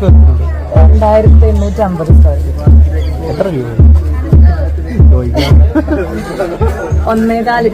Square feet രണ്ടായിരത്തി എണ്ണൂറ്റി അമ്പത് സ്ക്വയർ ഫീറ്റ് എത്ര രൂപ? ഒന്നേകാൽ.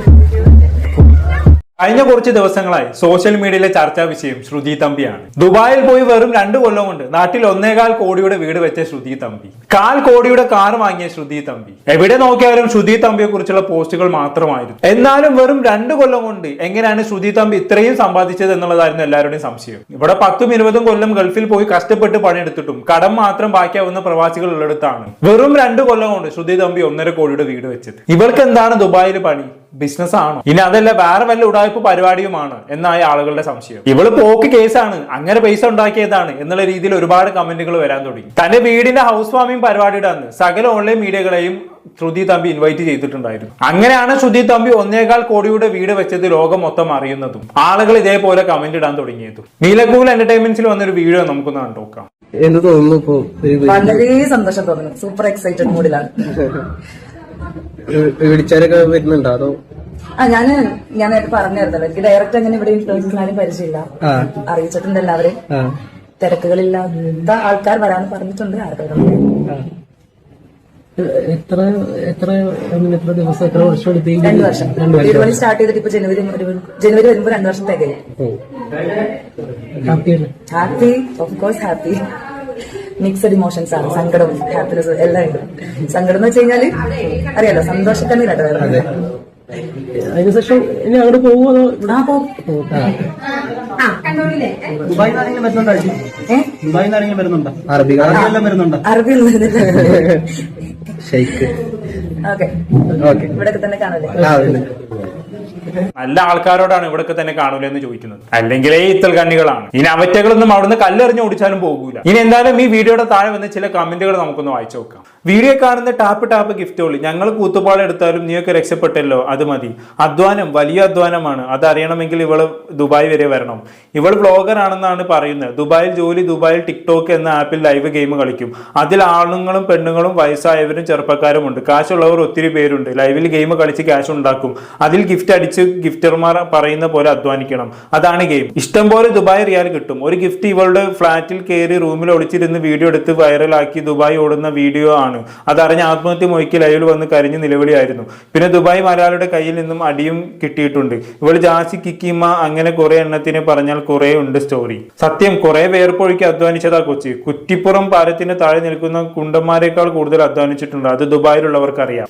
കഴിഞ്ഞ കുറച്ച് ദിവസങ്ങളായി സോഷ്യൽ മീഡിയയിലെ ചർച്ചാ വിഷയം ശ്രുതി തമ്പിയാണ്. ദുബായിൽ പോയി വെറും രണ്ടു കൊല്ലം കൊണ്ട് നാട്ടിൽ ഒന്നേകാൽ കോടിയുടെ വീട് വെച്ച ശ്രുതി തമ്പി. കാൽ കോടിയുടെ കാർ വാങ്ങിയ ശ്രുതി തമ്പി. എവിടെ നോക്കിയാലും ശ്രുതി തമ്പിയെ കുറിച്ചുള്ള പോസ്റ്റുകൾ മാത്രമായിരുന്നു. എന്നാലും വെറും രണ്ട് കൊല്ലം കൊണ്ട് എങ്ങനെയാണ് ശ്രുതി തമ്പി ഇത്രയും സമ്പാദിച്ചത് എന്നുള്ളതായിരുന്നു എല്ലാവരുടെയും സംശയം. ഇവിടെ പത്തും ഇരുപതും കൊല്ലം ഗൾഫിൽ പോയി കഷ്ടപ്പെട്ട് പണിയെടുത്തിട്ടും കടം മാത്രം ബാക്കിയാവുന്ന പ്രവാസികൾ ഉള്ളിടത്താണ്. വെറും രണ്ട് കൊല്ലം കൊണ്ട് ശ്രുതി തമ്പി ഒന്നര കോടിയുടെ വീട് വെച്ചത്. ഇവർക്ക് എന്താണ് ദുബായിൽ പണി? ബിസിനസ് ആണോ ഇനി അതല്ല വേറെ വല്ല ഉടായ്പ പരിപാടിയുമാണ് എന്നായ ആളുകളുടെ സംശയം. ഇവൾ പോക്ക് കേസാണ് അങ്ങനെ പൈസ ഉണ്ടാക്കിയതാണ് എന്നുള്ള രീതിയിൽ ഒരുപാട് കമന്റുകൾ വരാൻ തുടങ്ങി. തന്റെ വീടിന്റെ ഹൗസ് വാമിംഗ് പരിപാടിയുടെ അന്ന് സകല ഓൺലൈൻ മീഡിയകളെയും ശ്രുതി തമ്പി ഇൻവൈറ്റ് ചെയ്തിട്ടുണ്ടായിരുന്നു. അങ്ങനെയാണ് ശ്രുതി തമ്പി ഒന്നേകാൽ കോടിയുടെ വീട് വെച്ചത് ലോകം മൊത്തം അറിയുന്നതും. ആളുകൾ ഇതേപോലെ കമന്റ് ഇടാൻ തുടങ്ങിയതും. നീലക്കൂൽ എന്റർടൈൻമെന്റ്സിൽ വന്നൊരു വീഡിയോ നമുക്കൊന്ന് കണ്ടോക്കാം എന്ത് തോന്നുന്നു വളരെ സന്തോഷം തോന്നുന്നു. സൂപ്പർ എക്സൈറ്റഡ് മൂഡിലാണ് വീ- വിളിച്ചാലൊക്കെ വരുന്നുണ്ടോ? അതോ ആ ഞാൻ ഞാൻ നേരത്തെ പറഞ്ഞായിരുന്നല്ലോ. എനിക്ക് ഡയറക്റ്റ് അങ്ങനെ ഇവിടെ ഇൻഫ്ലുവൻസിനാലും പരിചയമില്ല. അറിയിച്ചിട്ടുണ്ട് എല്ലാവരും. ആ. തിരക്കുകളില്ലാത്ത ആൾക്കാർ വരാന്ന് പറഞ്ഞിട്ടുണ്ട്. ആർക്കും എത്ര എത്ര എത്ര ദിവസം എത്ര വർഷം രണ്ടു വർഷം. പണി സ്റ്റാർട്ട് ചെയ്തിട്ട് ഇപ്പൊ ജനുവരി ജനുവരി വരുമ്പോ രണ്ടു വർഷം തികയും ഓ happy of course happy mixed emotions ആണ്. സങ്കടവും ഹാപ്പിനെസ് എല്ലാം ഉണ്ട്. സങ്കടം എന്ന് വെച്ച് കഴിഞ്ഞാൽ അറിയാലോ സന്തോഷത്തന്നെ കേട്ടോ അതെ. അതിനുശേഷം ഇനി അങ്ങോട്ട് പോകുമോ അതോ ആ പോ. ആ. ദുബായിൽ വരുന്നുണ്ടോ ദുബായിൽ വരുന്നുണ്ടോ ആരെങ്കിലും വരുന്നുണ്ടോ? അറബി ഷെയ്ക്ക് ഓക്കെ. ഓക്കെ. ഇവിടെയൊക്കെ തന്നെ കാണല്ലേ നല്ല ആൾക്കാരോടാണ് ഇവിടൊക്കെ തന്നെ കാണൂല എന്ന് ചോദിക്കുന്നത്. അല്ലെങ്കിൽ ഈ ഇത്തൽ കണ്ണികളാണ്. ഇനി അവറ്റകളൊന്നും അവിടുന്ന് കല്ലെറിഞ്ഞ് ഓടിച്ചാലും പോകൂല. ഇനി എന്തായാലും ഈ വീഡിയോയുടെ താഴെ വന്ന് ചില കമന്റുകൾ നമുക്കൊന്ന് വായിച്ചു നോക്കാം. വീഡിയോ കാണുന്ന ടാപ്പ് ടാപ്പ് ഗിഫ്റ്റുകൾ ഞങ്ങൾ കൂത്തുപാട് എടുത്താലും നീയൊക്കെ രക്ഷപ്പെട്ടല്ലോ അത് മതി. അധ്വാനം വലിയ അധ്വാനമാണ്. അതറിയണമെങ്കിൽ ഇവൾ ദുബായ് വരെ വരണം. ഇവൾ ബ്ലോഗർ ആണെന്നാണ് പറയുന്നത്. ദുബായിൽ ജോലി ദുബായിൽ ടിക്ടോക്ക് എന്ന ആപ്പിൽ ലൈവ് ഗെയിം കളിക്കും. അതിൽ ആണുങ്ങളും പെണ്ണുങ്ങളും വയസ്സായവരും ചെറുപ്പക്കാരും ഉണ്ട്. കാശുള്ളവർ ഒത്തിരി പേരുണ്ട്. ലൈവിൽ ഗെയിം കളിച്ച് ക്യാഷ് ഉണ്ടാക്കും. അതിൽ ഗിഫ്റ്റ് അടിച്ച് ഗിഫ്റ്റർമാർ പറയുന്ന പോലെ അധ്വാനിക്കണം. അതാണ് ഗെയിം. ഇഷ്ടം പോലെ ദുബായ് റിയാൽ കിട്ടും. ഒരു ഗിഫ്റ്റ് ഇവളുടെ ഫ്ലാറ്റിൽ കയറി റൂമിൽ ഒളിച്ചിരുന്ന് വീഡിയോ എടുത്ത് വൈറലാക്കി ദുബായ് ഓടുന്ന വീഡിയോ ആണ്. അതറിഞ്ഞ് ആത്മഹത്യ മൊയ്ക്ക് ലൈവിൽ വന്ന് കരിഞ്ഞ് നിലവിളിയായിരുന്നു. പിന്നെ ദുബായ് മലയാളിയുടെ കയ്യിൽ നിന്നും അടിയും കിട്ടിയിട്ടുണ്ട്. ഇവൾ ജാസി കിക്കിമ്മ അങ്ങനെ കുറെ എണ്ണത്തിനെ പറഞ്ഞാൽ കുറെ ഉണ്ട് സ്റ്റോറി. സത്യം കുറെ വേർപ്പൊഴിക്ക് അധ്വാനിച്ചതാ കൊച്ചി. കുറ്റിപ്പുറം പാലത്തിന് താഴെ നിൽക്കുന്ന കുണ്ടന്മാരെക്കാൾ കൂടുതൽ അധ്വാനിച്ചിട്ടുണ്ട്. അത് ദുബായിലുള്ളവർക്കറിയാം.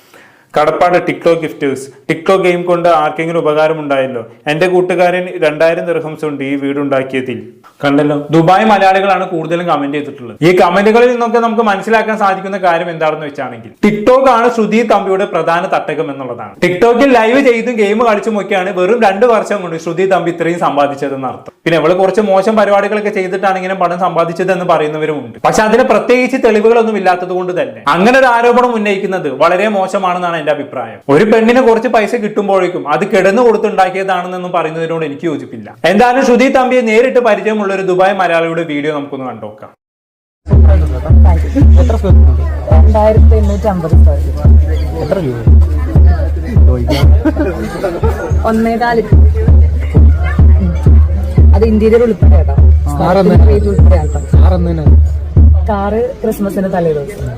കടപ്പാട് ടിക്ടോ ഗിഫ്റ്റേഴ്സ് ടിക്ടോ ഗെയിം കൊണ്ട് ആർക്കെങ്കിലും ഉപകാരമുണ്ടായല്ലോ? എന്റെ കൂട്ടുകാരൻ രണ്ടായിരം ദിർഹംസ് ഉണ്ട് ഈ വീടുണ്ടാക്കിയതിൽ കണ്ടല്ലോ? ദുബായ് മലയാളികളാണ് കൂടുതലും കമന്റ് ചെയ്തിട്ടുള്ളത്. ഈ കമന്റുകളിൽ നിന്നൊക്കെ നമുക്ക് മനസ്സിലാക്കാൻ സാധിക്കുന്ന കാര്യം എന്താണെന്ന് വെച്ചാണെങ്കിൽ ടിക്ടോക്ക് ആണ് ശ്രുതി തമ്പിയുടെ പ്രധാന തട്ടകം എന്നുള്ളതാണ്. ടിക്ടോക്കിൽ ലൈവ് ചെയ്തും ഗെയിം കളിച്ചും ഒക്കെയാണ് വെറും രണ്ട് വർഷം കൊണ്ട് ശ്രുതി തമ്പി ഇത്രയും സമ്പാദിച്ചതെന്ന് അർത്ഥം. പിന്നെ അവൾ കുറച്ച് മോശം പരിപാടികളൊക്കെ ചെയ്തിട്ടാണ് ഇങ്ങനെ പണം സമ്പാദിച്ചത് എന്ന് പറയുന്നവരുമുണ്ട്. പക്ഷെ അതിന് പ്രത്യേകിച്ച് തെളിവുകളൊന്നും ഇല്ലാത്തത് കൊണ്ട് തന്നെ. അങ്ങനെ ഒരു ആരോപണം ഉന്നയിക്കുന്നത് വളരെ മോശമാണെന്നാണ് എന്റെ അഭിപ്രായം. ഒരു പെണ്ണിന് കുറച്ച് പൈസ കിട്ടുമ്പോഴേക്കും അത് കിടന്നു കൊടുത്തുണ്ടാക്കിയതാണെന്നൊന്നും പറയുന്നതിനോട് എനിക്ക് യോജിപ്പില്ല. എന്തായാലും ശ്രുതി തമ്പിയെ നേരിട്ട് പരിചയമുള്ള ഒരു ദുബായ് മലയാളിയുടെ വീഡിയോ നമുക്കൊന്ന് കണ്ടോക്കാം. എത്ര സ്ക്വയർ ഫീറ്റ് ഉണ്ട് രണ്ടായിരത്തി എണ്ണൂറ്റി അമ്പത് എത്ര രൂപ ഒന്നേകാൽ അത് ഇന്റീരിയർ ഉൾപ്പെടെ കേട്ടോ കാറ് എന്ന് റേറ്റ് ഉൾപ്പെടെ കേട്ടോ കാർ എന്നതിനാ കാറ് ക്രിസ്മസിന് തലേ ദിവസം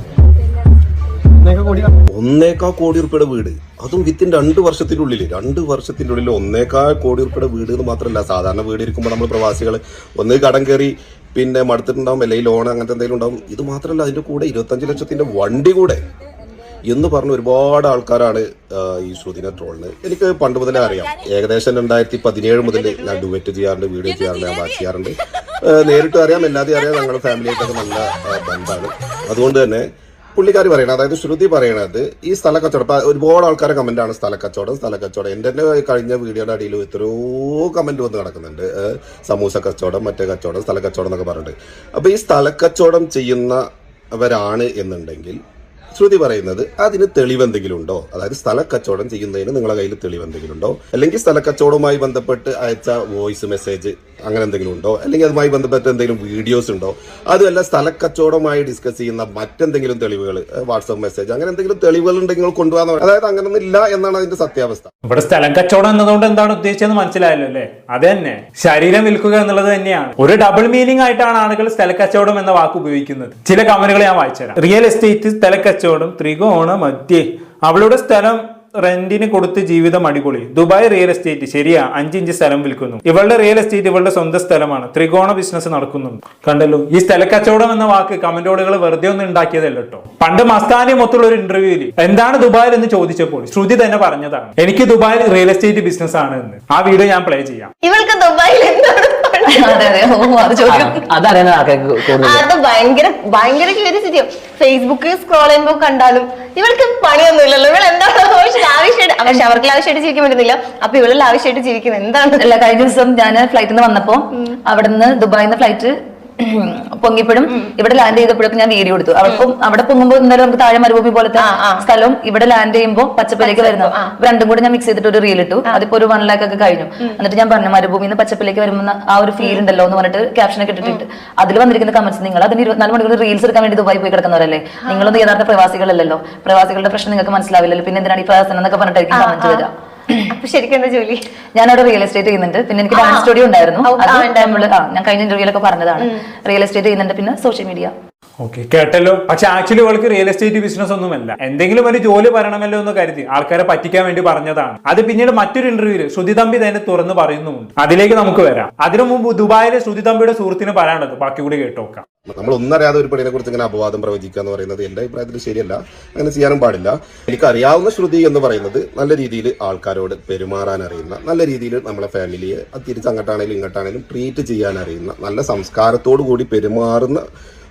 ഒന്നേക്കാ കോടി ഉറുപ്പിയുടെ വീട്. അതും വിത്തിൻ രണ്ട് വർഷത്തിനുള്ളിൽ രണ്ട് വർഷത്തിന്റെ ഉള്ളിൽ ഒന്നേക്കാ കോടി ഉറുപ്പിയുടെ വീട് എന്ന് മാത്രമല്ല സാധാരണ വീട് ഇരിക്കുമ്പോൾ നമ്മൾ പ്രവാസികൾ ഒന്ന് കടം കയറി പിന്നെ മടുത്തിട്ടുണ്ടാവും അല്ലെങ്കിൽ ലോൺ അങ്ങനത്തെ എന്തെങ്കിലും ഉണ്ടാവും. ഇത് മാത്രമല്ല അതിന്റെ കൂടെ ഇരുപത്തഞ്ച് ലക്ഷത്തിന്റെ വണ്ടി കൂടെ. എന്ന് പറഞ്ഞ ഒരുപാട് ആൾക്കാരാണ് ഈ ശ്രുതിനെ ട്രോളിന് എനിക്ക് പണ്ട് മുതലേ അറിയാം. ഏകദേശം രണ്ടായിരത്തി പതിനേഴ് മുതൽ ഞാൻ ഡുവറ്റ് ചെയ്യാറുണ്ട് വീഡിയോ ചെയ്യാറുണ്ട് ഞാൻ വാച്ച് ചെയ്യാറുണ്ട്. നേരിട്ട് അറിയാം എല്ലാതെയും അറിയാം ഞങ്ങളുടെ ഫാമിലിയായിട്ടൊക്കെ നല്ല ബന്ധമാണ്. അതുകൊണ്ട് തന്നെ പുള്ളിക്കാരി പറയണത് അതായത് ശ്രുതി പറയണത് ഈ സ്ഥല കച്ചവടം ഒരുപാട് ആൾക്കാരെ കമന്റ് ആണ് സ്ഥല കച്ചവടം സ്ഥല കച്ചവടം എന്റെ തന്നെ കഴിഞ്ഞ വീഡിയോയുടെ അടിയിൽ എത്രയോ കമന്റ് വന്ന് കിടക്കുന്നുണ്ട്. സമൂസ കച്ചവടം മറ്റേ കച്ചവടം സ്ഥല കച്ചവടം എന്നൊക്കെ പറഞ്ഞിട്ട്. അപ്പൊ ഈ സ്ഥല കച്ചവടം ചെയ്യുന്നവരാണ് എന്നുണ്ടെങ്കിൽ ശ്രുതി പറയുന്നത് അതിന് തെളിവെന്തെങ്കിലും ഉണ്ടോ അതായത് സ്ഥല കച്ചവടം ചെയ്യുന്നതിന് നിങ്ങളുടെ കയ്യിൽ തെളിവെന്തെങ്കിലും ഉണ്ടോ അല്ലെങ്കിൽ സ്ഥല കച്ചവടവുമായി ബന്ധപ്പെട്ട് അയച്ച വോയിസ് മെസ്സേജ് അങ്ങനെ എന്തെങ്കിലും ഉണ്ടോ? അല്ലെങ്കിൽ അതുമായി ബന്ധപ്പെട്ട എന്തെങ്കിലും വീഡിയോസ് ഉണ്ടോ? അതുമല്ല സ്ഥലക്കച്ചവടമായി ഡിസ്കസ് ചെയ്യുന്ന മറ്റെന്തെങ്കിലും തെളിവുകൾ വാട്സപ്പ് മെസ്സേജ് അങ്ങനെ എന്തെങ്കിലും തെളിവുകൾ ഉണ്ടെങ്കിൽ കൊണ്ടുപോകാൻ അതായത് അങ്ങനൊന്നും ഇല്ല എന്നാണ് അതിന്റെ സത്യാവസ്ഥ. ഇവിടെ സ്ഥലം കച്ചവടം എന്നതുകൊണ്ട് എന്താണ് ഉദ്ദേശിച്ചതെന്ന് മനസ്സിലായല്ലോ അല്ലേ? അത് തന്നെ. ശരീരം വിൽക്കുക എന്നുള്ളത് തന്നെയാണ്. ഒരു ഡബിൾ മീനിങ് ആയിട്ടാണ് ആളുകൾ സ്ഥല കച്ചവടം എന്ന വാക്ക് ഉപയോഗിക്കുന്നത്. ചില കമന്റുകൾ ഞാൻ വായിച്ചുതരാം. റിയൽ എസ്റ്റേറ്റ് സ്ഥല കച്ചവടം ത്രികോണ മധ്യേ അവളുടെ സ്ഥലം റെന്റിന് കൊടുത്ത് ജീവിതം അടിപൊളി. ദുബായ് റിയൽ എസ്റ്റേറ്റ് ശരിയാ അഞ്ചിഞ്ച് സ്ഥലം വിൽക്കുന്നു. ഇവളുടെ റിയൽ എസ്റ്റേറ്റ് ഇവളുടെ സ്വന്തം സ്ഥലമാണ്. ത്രികോണ ബിസിനസ് നടക്കുന്നു. കണ്ടല്ലോ? ഈ സ്ഥല കച്ചവടം എന്ന വാക്ക് കമന്റോടുകൾ വെറുതെ ഒന്നും ഉണ്ടാക്കിയതല്ല കേട്ടോ പണ്ട് മസ്താനി മൊത്തമുള്ള ഒരു ഇന്റർവ്യൂവിൽ എന്താണ് ദുബായിൽ എന്ന് ചോദിച്ചപ്പോൾ? ശ്രുതി തന്നെ പറഞ്ഞതാണ് എനിക്ക് ദുബായിൽ റിയൽ എസ്റ്റേറ്റ് ബിസിനസ് ആണ് എന്ന്. ആ വീഡിയോ ഞാൻ പ്ലേ ചെയ്യാം. ഇവൾക്ക് ദുബായിൽ എന്താണ് അതെ അതറിയാൻ ആൾക്കാർക്ക് കൂടുതൽ ഭയങ്കര ഭയങ്കര ക്യൂരിയസിറ്റി ഫേസ്ബുക്ക് സ്ക്രോൾ ചെയ്യുമ്പോൾ കണ്ടാലും ഇവൾക്ക് പണിയൊന്നും ഇല്ലല്ലോ ഇവൾ എന്താണ് പക്ഷെ അവർക്ക് ആവശ്യമായിട്ട് ജീവിക്കാൻ പറ്റുന്നില്ല. അപ്പൊ ഇവൾ ആവശ്യമായിട്ട് ജീവിക്കുന്നത് എന്താണ്? അല്ല കഴിഞ്ഞ ദിവസം ഞാൻ ഫ്ലൈറ്റിൽ നിന്ന് വന്നപ്പോ അവിടുന്ന് ദുബായിൽ നിന്ന് ഫ്ലൈറ്റ് പൊങ്ങിപ്പോഴും ഇവിടെ ലാൻഡ് ചെയ്തപ്പോഴൊക്കെ ഞാൻ വീഡിയോ എടുത്തു. അവിടെ അവിടെ പൊങ്ങുമ്പോൾ ഇന്നലെ നമുക്ക് താഴെ മരുഭൂമി പോലത്തെ. സ്ഥലവും ഇവിടെ ലാൻഡ് ചെയ്യുമ്പോൾ പച്ചപ്പിലേക്ക് വരുന്നു രണ്ടും കൂടെ ഞാൻ മിക്സ് ചെയ്തിട്ട് ഒരു റീൽ ഇട്ടു. അതിപ്പോ ഒരു വൺ ലാക്ക് ഒക്കെ കഴിഞ്ഞു. എന്നിട്ട് ഞാൻ പറഞ്ഞു മരുഭൂമി നിന്ന് പച്ചപ്പിലേക്ക് വരുമ്പോൾ ആ ഒരു ഫീൽ ഉണ്ടല്ലോ എന്ന് പറഞ്ഞിട്ട് ക്യാപ്ഷൻ ഒക്കെ ഇട്ടിട്ട് അതിൽ വന്നിരിക്കുന്ന കമന്റ്സ് നിങ്ങൾ അതിന് ഇരുപത്തിനാല് മണിക്കൂർ റീൽസ് എടുക്കാൻ വേണ്ടി ദുബായി പോയി കിടക്കുന്നവരല്ലേ? നിങ്ങളൊന്നും യഥാർത്ഥ പ്രവാസികളല്ലല്ലോ. പ്രവാസികളുടെ പ്രശ്നം നിങ്ങൾക്ക് മനസ്സിലാവില്ലല്ലോ. പിന്നെ എന്തിനാണ് ഈ പ്രവാസനം എന്നൊക്കെ പറഞ്ഞിട്ടായിരിക്കും കമന്റ് അപ്പൊ ശരിക്കും എന്താ ജോലി? ഞാനവിടെ റിയൽ എസ്റ്റേറ്റ് ചെയ്യുന്നുണ്ട്. പിന്നെ എനിക്ക് ഡാൻസ് സ്റ്റുഡിയോ ഉണ്ടായിരുന്നു. ഞാൻ കഴിഞ്ഞ ഇന്റർവ്യൂലൊക്കെ പറഞ്ഞതാണ്. റിയൽ എസ്റ്റേറ്റ് ചെയ്യുന്നുണ്ട് പിന്നെ സോഷ്യൽ മീഡിയ ഓക്കെ കേട്ടല്ലോ. പക്ഷെ ആക്ച്വലി അവൾക്ക് റിയൽ എസ്റ്റേറ്റ് ബിസിനസ് ഒന്നുമല്ല. എന്തെങ്കിലും ഒരു ജോലി പറയണമല്ലോ എന്ന് കരുതി ആൾക്കാരെ പറ്റിക്കാൻ വേണ്ടി പറഞ്ഞതാണ്. അത് പിന്നീട് മറ്റൊരു ഇന്റർവ്യൂവിൽ ശ്രുതി തമ്പി തന്നെ തുറന്ന് പറയുന്നുണ്ട് അതിലേക്ക് നമുക്ക് വരാം. അതിനു മുമ്പ് ദുബായിലെ ശ്രുതി തമ്പിയുടെ സുഹൃത്തിന് പറയാനുള്ളത്. ബാക്കി കൂടി കേട്ടോക്കാം. നമ്മൾ ഒന്നറിയാതെ ഒരു പെണ്ണിനെ കുറിച്ച് ഇങ്ങനെ അപവാദം പ്രവചിക്കുക എന്ന് പറയുന്നത് എന്റെ അഭിപ്രായത്തിൽ ശരിയല്ല. അങ്ങനെ ചെയ്യാനും പാടില്ല. എനിക്ക് അറിയാവുന്ന ശ്രുതി എന്ന് പറയുന്നത് നല്ല രീതിയിൽ ആൾക്കാരോട് പെരുമാറാൻ അറിയുന്ന നല്ല രീതിയിൽ നമ്മളെ ഫാമിലിയെ തിരിച്ച് അങ്ങോട്ടാണെങ്കിലും ഇങ്ങോട്ടാണെങ്കിലും ട്രീറ്റ് ചെയ്യാൻ അറിയുന്ന നല്ല സംസ്കാരത്തോടു കൂടി പെരുമാറുന്ന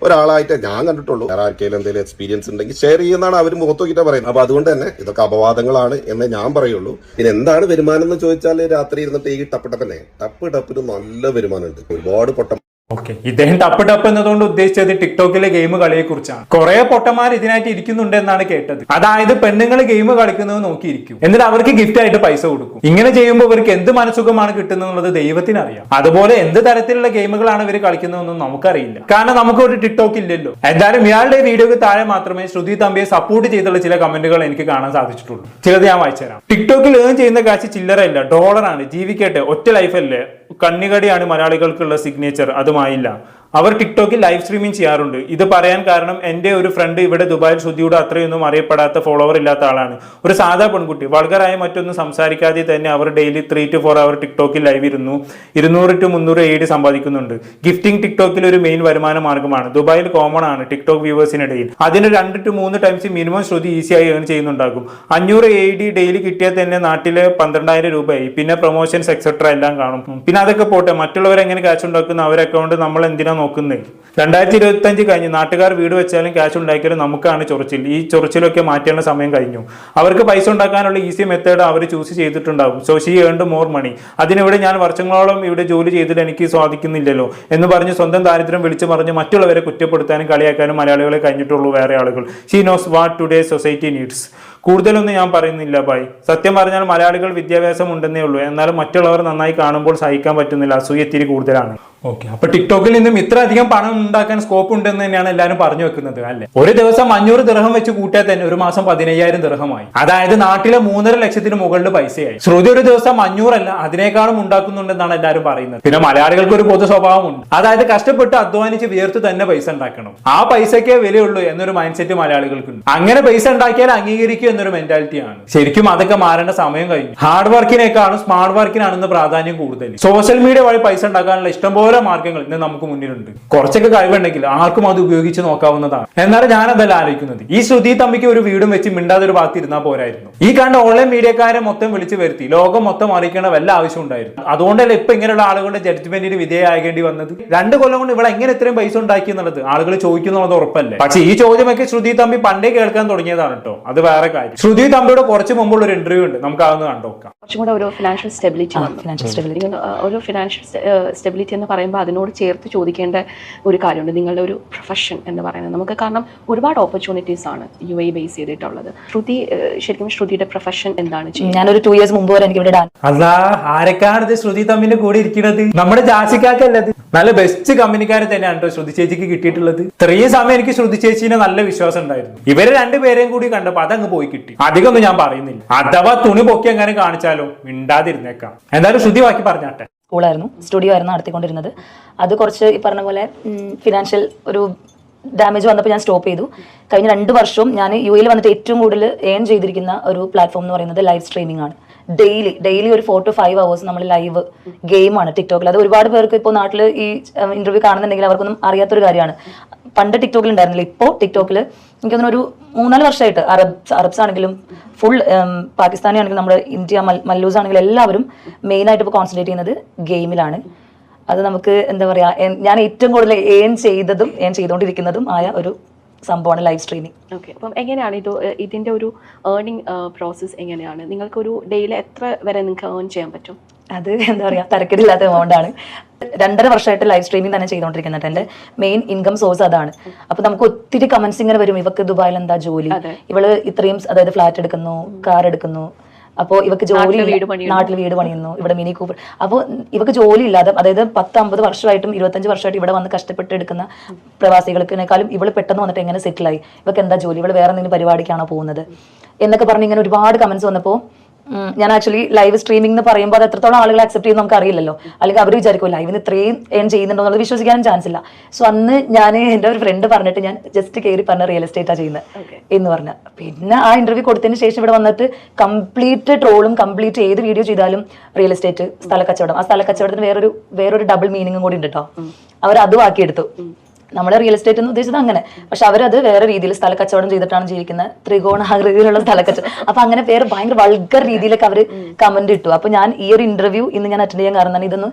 ഒരാളായിട്ട് ഞാൻ കണ്ടിട്ടുള്ളൂ. വേറെ ആർക്കെങ്കിലും എന്തെങ്കിലും എക്സ്പീരിയൻസ് ഉണ്ടെങ്കിൽ ഷെയർ ചെയ്യുന്നതാണ് അവർ മുഖത്ത് നോക്കിയിട്ട് പറയുന്നത്. അപ്പൊ അതുകൊണ്ട് തന്നെ ഇതൊക്കെ അപവാദങ്ങളാണ് എന്ന് ഞാൻ പറയുള്ളൂ. പിന്നെ എന്താണ് വരുമാനം എന്ന് ചോദിച്ചാൽ രാത്രി ഇരുന്നിട്ട് ഈ ടപ്പ് ടപ്പനെ ടപ്പ് ടപ്പിന് നല്ല വരുമാനമുണ്ട്. ഒരുപാട് പൊട്ടം ഓക്കെ. ഇദ്ദേഹം ടപ്പ് ടപ്പ് എന്നതുകൊണ്ട് ഉദ്ദേശിച്ചത് ടിക്ടോക്കിലെ ഗെയിം കളിയെ കുറിച്ചാണ് കുറെ പൊട്ടന്മാർ ഇതിനായിട്ട് ഇരിക്കുന്നുണ്ട് എന്നാണ് കേട്ടത്. അതായത് പെണ്ണുങ്ങൾ ഗെയിം കളിക്കുന്നത് നോക്കിയിരിക്കും. എന്നിട്ട് അവർക്ക് ഗിഫ്റ്റ് ആയിട്ട് പൈസ കൊടുക്കും. ഇങ്ങനെ ചെയ്യുമ്പോൾ ഇവർക്ക് എന്ത് മനസുഖമാണ് കിട്ടുന്നത് ദൈവത്തിന് അറിയാം അതുപോലെ എന്ത് തരത്തിലുള്ള ഗെയിമുകളാണ് ഇവർ കളിക്കുന്നതെന്നും നമുക്കറിയില്ല. കാരണം നമുക്ക് ഒരു ടിക്ടോക്ക് ഇല്ലല്ലോ. എന്തായാലും ഇയാളുടെ വീഡിയോക്ക് താഴെ മാത്രമേ ശ്രുതി തമ്പിയെ സപ്പോർട്ട് ചെയ്തുള്ള ചില കമന്റുകൾ എനിക്ക് കാണാൻ സാധിച്ചിട്ടുള്ളൂ. ചിലത് ഞാൻ വായിച്ചുതരാം ടിക്ടോക്കിൽ ഏൺ ചെയ്യുന്ന കാശ് ചില്ലറയില്ല ഡോളറാണ് ജീവിക്കട്ടെ ഒറ്റ ലൈഫല്ലേ കണ്ണികടിയാണ് മലയാളികൾക്കുള്ള സിഗ്നേച്ചർ അതുമായില്ല അവർ ടിക്ടോക്കിൽ ലൈവ് സ്ട്രീമിംഗ് ചെയ്യാറുണ്ട്. ഇത് പറയാൻ കാരണം എന്റെ ഒരു ഫ്രണ്ട് ഇവിടെ ദുബായിൽ ശ്രുതിയുടെ അത്രയൊന്നും അറിയപ്പെടാത്ത ഫോളോവർ ഇല്ലാത്ത ആളാണ്. ഒരു സാധാ പെൺകുട്ടി വൾഗറായ മറ്റൊന്നും സംസാരിക്കാതെ തന്നെ അവർ daily three to four hour ടിക്ടോക്കിൽ live ഇരുന്നു. ഇരുന്നൂറ് ടു മുന്നൂറ് എയ്ഡ് സമ്പാദിക്കുന്നുണ്ട്. ഗിഫ്റ്റിംഗ് ടിക്ടോക്കിൽ ഒരു മെയിൻ വരുമാന മാർഗമാണ് ദുബായിൽ കോമൺ ആണ് ടിക്ടോക്ക് വ്യൂവേഴ്സിനിടയിൽ. അതിന് രണ്ട് ടു മൂന്ന് ടൈംസ് മിനിമം ശ്രുതി ഈസിയായി ഏൺ ചെയ്യുന്നുണ്ടാകും. അഞ്ഞൂറ് എ ഡി ഡെയിലി കിട്ടിയാൽ തന്നെ നാട്ടിലെ പന്ത്രണ്ടായിരം രൂപയായി. പിന്നെ പ്രൊമോഷൻസ് എക്സെട്ര എല്ലാം കാണും. പിന്നെ അതൊക്കെ പോട്ടെ മറ്റുള്ളവരെങ്ങനെ കാശ് ഉണ്ടാക്കുന്ന? അവരെ അക്കൗണ്ട് നമ്മൾ എന്തിനാ നോക്കുന്നത് രണ്ടായിരത്തി ഇരുപത്തഞ്ച് കഴിഞ്ഞ് നാട്ടുകാർ വീട് വെച്ചാലും ക്യാഷ് ഉണ്ടാക്കിയാലും നമുക്കാണ് ചൊറിച്ചിൽ. ഈ ചൊറിച്ചിലൊക്കെ മാറ്റാനുള്ള സമയം കഴിഞ്ഞു. അവർക്ക് പൈസ ഉണ്ടാക്കാനുള്ള ഈസി മെത്തേഡ് അവർ ചൂസ് ചെയ്തിട്ടുണ്ടാകും. So she earned more money അതിനിവിടെ ഞാൻ വർഷങ്ങളോളം ഇവിടെ ജോലി ചെയ്തിട്ട് എനിക്ക് സ്വാധിക്കുന്നില്ലല്ലോ എന്ന് പറഞ്ഞ് സ്വന്തം ദാരിദ്ര്യം വിളിച്ചു പറഞ്ഞ് മറ്റുള്ളവരെ കുറ്റപ്പെടുത്താനും കളിയാക്കാനും മലയാളികളെ കഴിഞ്ഞിട്ടുള്ളൂ വേറെ ആളുകൾ. She knows what today society needs കൂടുതലൊന്നും ഞാൻ പറയുന്നില്ല ബായ് സത്യം പറഞ്ഞാൽ മലയാളികൾ വിദ്യാഭ്യാസം ഉണ്ടെന്നേ ഉള്ളൂ. എന്നാലും മറ്റുള്ളവർ നന്നായി കാണുമ്പോൾ സഹിക്കാൻ പറ്റുന്നില്ല. അസൂയ ഇത്തിരി കൂടുതലാണ്. ഓക്കെ. അപ്പൊ ടിക്ടോക്കിൽ നിന്നും ഇത്ര അധികം പണം ഉണ്ടാക്കാൻ സ്കോപ്പ് ഉണ്ടെന്ന് തന്നെയാണ് എല്ലാവരും പറഞ്ഞു വെക്കുന്നത് അല്ലെ? ഒരു ദിവസം അഞ്ഞൂറ് ദൃഹം വെച്ച് കൂട്ടിയാൽ തന്നെ ഒരു മാസം പതിനയ്യായിരം ദൃഹമായി അതായത് നാട്ടിലെ മൂന്നര ലക്ഷത്തിന് മുകളിൽ പൈസയായി. ശ്രുതി ഒരു ദിവസം അഞ്ഞൂറല്ല അതിനേക്കാളും ഉണ്ടാക്കുന്നുണ്ടെന്നാണ് എല്ലാവരും പറയുന്നത്. പിന്നെ മലയാളികൾക്ക് ഒരു പൊതു സ്വഭാവമുണ്ട്. അതായത് കഷ്ടപ്പെട്ട് അധ്വാനിച്ച് വിയർത്ത് തന്നെ പൈസ ഉണ്ടാക്കണം. ആ പൈസക്കേ വിലയുള്ളൂ എന്നൊരു മൈൻഡ് സെറ്റ് മലയാളികൾക്കുണ്ട്. അങ്ങനെ പൈസ ഉണ്ടാക്കിയാൽ അംഗീകരിക്കും എന്നൊരു മെന്റാലിറ്റിയാണ് ശരിക്കും അതൊക്കെ മാറേണ്ട സമയം കഴിഞ്ഞു. ഹാർഡ് വർക്കിനേക്കാളും സ്മാർട്ട് വർക്കിനാണ് പ്രാധാന്യം കൂടുതൽ. സോഷ്യൽ മീഡിയ വഴി പൈസ ഉണ്ടാക്കാനുള്ള ഇഷ്ടംപോലെ മാർഗങ്ങൾ ഇന്ന് നമുക്ക് മുന്നിലുണ്ട്. കുറച്ചൊക്കെ കഴിവുണ്ടെങ്കിൽ ആർക്കും അത് ഉപയോഗിച്ച് നോക്കാവുന്നതാണ്. എന്നാലും ഞാൻ അതല്ല ആലോചിക്കുന്നത്. ഈ ശ്രുതി തമ്പിക്ക് ഒരു വീടും വെച്ച് മിണ്ടാതെ ഒരു ഭാഗത്ത് ഇരുന്നാൽ പോരായിരുന്നു. ഈ കണ്ട ഓൺലൈൻ മീഡിയക്കാരെ മൊത്തം വിളിച്ചു വരുത്തി. ലോകം മൊത്തം അറിയിക്കേണ്ട വല്ല ആവശ്യം ഉണ്ടായിരുന്നു. അതുകൊണ്ടല്ല ഇപ്പൊ ഇങ്ങനെയുള്ള ആളുകളുടെ ജഡ്ജ്മെന്റിന് വിധേയമാകേണ്ടി വന്നത്? രണ്ട് കൊല്ലം കൊണ്ട് ഇവിടെ എങ്ങനെ ഇത്രയും പൈസ ഉണ്ടാക്കി എന്നുള്ളത് ആളുകൾ ചോദിക്കുന്നുള്ളത് ഉറപ്പല്ലേ? പക്ഷേ ഈ ചോദ്യമൊക്കെ ശ്രുതി തമ്പി പണ്ടേ കേൾക്കാൻ തുടങ്ങിയതാണ് കേട്ടോ അത് വേറെ കാര്യം. ശ്രുതി തമ്പിയുടെ കുറച്ച് മുമ്പുള്ള ഒരു ഇന്റർവ്യൂ ഉണ്ട്. നമുക്ക് അതൊന്ന് കണ്ടോക്കാം കുറച്ചും കൂടെ ഒരു ഫിനാൻഷ്യൽ സ്റ്റെബിലിറ്റി ഫിനാൻഷ്യൽ സ്റ്റെബിലിറ്റി ഒരു ഫിനാൻഷ്യൽ സ്റ്റെബിലിറ്റി എന്ന് പറയുമ്പോൾ അതിനോട് ചേർത്ത് ചോദിക്കേണ്ട ഒരു കാര്യമുണ്ട്. നിങ്ങളുടെ ഒരു പ്രൊഫഷൻ എന്ന് പറയുന്നത്. നമുക്ക് കാരണം ഒരുപാട് ഓപ്പർച്യൂണിറ്റീസ് ആണ് യു എ ബേസ് ചെയ്തിട്ടുള്ളത്. ശ്രുതി ശരിക്കും ശ്രുതിയുടെ പ്രൊഫഷൻ എന്താണ് ഞാനൊരു ടു ഇയേഴ്സ് മുമ്പ് വരെ എനിക്ക് ഇവിടെ അതാ അല്ലാ ആരൊക്കെയാണ് ഇത് ശ്രുതി തമ്മിന്റെ കൂടെ ഇരിക്കുന്നത് നമ്മുടെ ജാസിക്കാക്കല്ലത് നല്ല ബെസ്റ്റ് കമ്പനിക്കാരെ തന്നെയാണ് കേട്ടോ ശ്രുതി ചേച്ചിക്ക് കിട്ടിയിട്ടുള്ളത്. ഇത്രയും സമയം എനിക്ക് ശ്രുതി ചേച്ചിനെ നല്ല വിശ്വാസം ഉണ്ടായിരുന്നു. ഇവരെ രണ്ടുപേരെയും കൂടി കണ്ടപ്പോ അതങ്ങ് പോയി കിട്ടി. അധികമൊന്നും ഞാൻ പറയുന്നില്ല. അഥവാ തുണി പൊക്കി എങ്ങനെ കാണിച്ചാലോ മിണ്ടാതിരുന്നേക്കാം. എന്തായാലും ശ്രുതി ബാക്കി പറഞ്ഞാട്ടെ. സ്കൂളായിരുന്നു. സ്റ്റുഡിയോ ആയിരുന്നു നടത്തിക്കൊണ്ടിരുന്നത്. അത് കുറച്ച് ഈ പറഞ്ഞ പോലെ ഫിനാൻഷ്യൽ ഒരു ഡാമേജ് വന്നപ്പോൾ ഞാൻ സ്റ്റോപ്പ് ചെയ്തു. കഴിഞ്ഞ രണ്ട് വർഷവും ഞാൻ യു എയിൽ വന്നിട്ട് ഏറ്റവും കൂടുതൽ ഏൺ ചെയ്തിരിക്കുന്ന ഒരു പ്ലാറ്റ്ഫോം എന്ന് പറയുന്നത് ലൈവ് സ്ട്രീമിംഗ് ആണ്. ഡെയിലി ഡെയിലി ഒരു ഫോർ ടു ഫൈവ് അവേഴ്സ് നമ്മൾ ലൈവ് ഗെയിമാണ് ടിക്ടോക്കിൽ അത് ഒരുപാട് പേർക്ക് ഇപ്പോൾ നാട്ടിൽ ഈ ഇന്റർവ്യൂ കാണുന്നുണ്ടെങ്കിൽ അവർക്കൊന്നും അറിയാത്തൊരു കാര്യമാണ്. പണ്ട് ടിക്ടോക്കിൽ ഉണ്ടായിരുന്നില്ല ഇപ്പോൾ ടിക്ടോക്കിൽ എനിക്ക് തോന്നുന്നു ഒരു മൂന്നാൽ വർഷമായിട്ട് അറബ്സ് അറബ്സ് ആണെങ്കിലും ഫുൾ പാകിസ്ഥാനി ആണെങ്കിലും നമ്മുടെ ഇന്ത്യ മല്ലൂസ് ആണെങ്കിലും എല്ലാവരും മെയിനായിട്ട് ഇപ്പോൾ കോൺസെൻട്രേറ്റ് ചെയ്യുന്നത് ഗെയിമിലാണ് അത് നമുക്ക് എന്താ പറയാ ഞാൻ ഏറ്റവും കൂടുതൽ ഏൺ ചെയ്തതും ഏൺ ചെയ്തുകൊണ്ടിരിക്കുന്നതും ആയ ഒരു സംഭവമാണ് ലൈവ് സ്ട്രീമിംഗ് ഓക്കെ അപ്പം എങ്ങനെയാണ് ഇത് ഇതിന്റെ ഒരു ഏർണിംഗ് പ്രോസസ്സ് എങ്ങനെയാണ്? നിങ്ങൾക്കൊരു ഡെയിലി എത്ര വരെ നിങ്ങൾക്ക് ഏൺ ചെയ്യാൻ പറ്റും? അത് എന്താ പറയുക തരക്കേടില്ലാത്ത എമൗണ്ടാണ് ആണ്. രണ്ടര വർഷമായിട്ട് ലൈവ് സ്ട്രീമിംഗ് തന്നെ ചെയ്തുകൊണ്ടിരിക്കുന്നുണ്ട് എന്റെ മെയിൻ ഇൻകം സോഴ്സ് അതാണ്. അപ്പൊ നമുക്ക് ഒത്തിരി കമന്റ്സ് ഇങ്ങനെ വരും. ഇവക്ക് ദുബായിൽ എന്താ ജോലി. ഇവൾ ഇത്രയും അതായത് ഫ്ലാറ്റ് എടുക്കുന്നു കാർ എടുക്കുന്നു. അപ്പോ ഇവക്ക് ജോലി. നാട്ടിൽ വീട് പണിയുന്നു. ഇവിടെ മിനി കൂപ്പർ. അപ്പോൾ ഇവക്ക് ജോലി ഇല്ലാതെ അതായത് പത്ത് അമ്പത് വർഷമായിട്ടും ഇരുപത്തഞ്ച് വർഷമായിട്ട് ഇവിടെ വന്ന് കഷ്ടപ്പെട്ട് എടുക്കുന്ന പ്രവാസികൾക്കിനേക്കാളും ഇവൾ പെട്ടെന്ന് വന്നിട്ട് എങ്ങനെ സെറ്റിലായി? ഇവക്ക് എന്താ ജോലി? ഇവൾ വേറെ എന്തെങ്കിലും പരിപാടിക്കാണോ പോകുന്നത്? എന്നൊക്കെ പറഞ്ഞ് ഇങ്ങനെ ഒരുപാട് കമന്റ്സ് വന്നപ്പോൾ ഞാൻ ആക്ച്വലി ലൈവ് സ്ട്രീമിംഗ് എന്ന് പറയുമ്പോൾ അത് എത്രത്തോളം ആളുകൾ അക്സെപ്റ്റ് ചെയ്യുന്ന നമുക്ക് അറിയില്ലല്ലോ അല്ലെങ്കിൽ അവർ വിചാരിക്കും ലൈവിന് ഇത്രയും ഏൺ ചെയ്യുന്നുണ്ടോ എന്നുള്ളത് വിശ്വസിക്കാനും ചാൻസ് ഇല്ല. സോ അന്ന് ഞാൻ എന്റെ ഒരു ഫ്രണ്ട് പറഞ്ഞിട്ട് ഞാൻ ജസ്റ്റ് കയറി പറഞ്ഞ റിയൽ എസ്റ്റേറ്റാ ചെയ്യുന്നത് എന്ന് പറഞ്ഞ. പിന്നെ ആ ഇന്റർവ്യൂ കൊടുത്തതിന് ശേഷം ഇവിടെ വന്നിട്ട് കംപ്ലീറ്റ് ട്രോളും കംപ്ലീറ്റ് ഏത് വീഡിയോ ചെയ്താലും റിയൽ എസ്റ്റേറ്റ് സ്ഥല കച്ചവടം ആ സ്ഥല കച്ചവടത്തിന് വേറൊരു വേറൊരു ഡബിൾ മീനിങ്ങും കൂടി ഉണ്ട് കേട്ടോ അവർ അതും ആക്കിയെടുത്തു. നമ്മുടെ റിയൽ എസ്റ്റേറ്റ് എന്ന് ഉദ്ദേശിച്ചത് അങ്ങനെ. പക്ഷെ അവരത് വേറെ രീതിയിൽ സ്ഥല കച്ചവടം ചെയ്തിട്ടാണ് ജീവിക്കുന്നത്. ത്രികോണാകൃതിയിലുള്ള സ്ഥല കച്ചവടം അപ്പൊ അങ്ങനെ പേര് ഭയങ്കര വൾഗർ രീതിയിലൊക്കെ അവർ കമന്റ് ഇട്ടു. അപ്പൊ ഞാൻ ഈ ഒരു ഇന്റർവ്യൂ ഇന്ന് ഞാൻ അറ്റൻഡ് ചെയ്യാൻ കാരണം തന്നെ ഇതൊന്ന്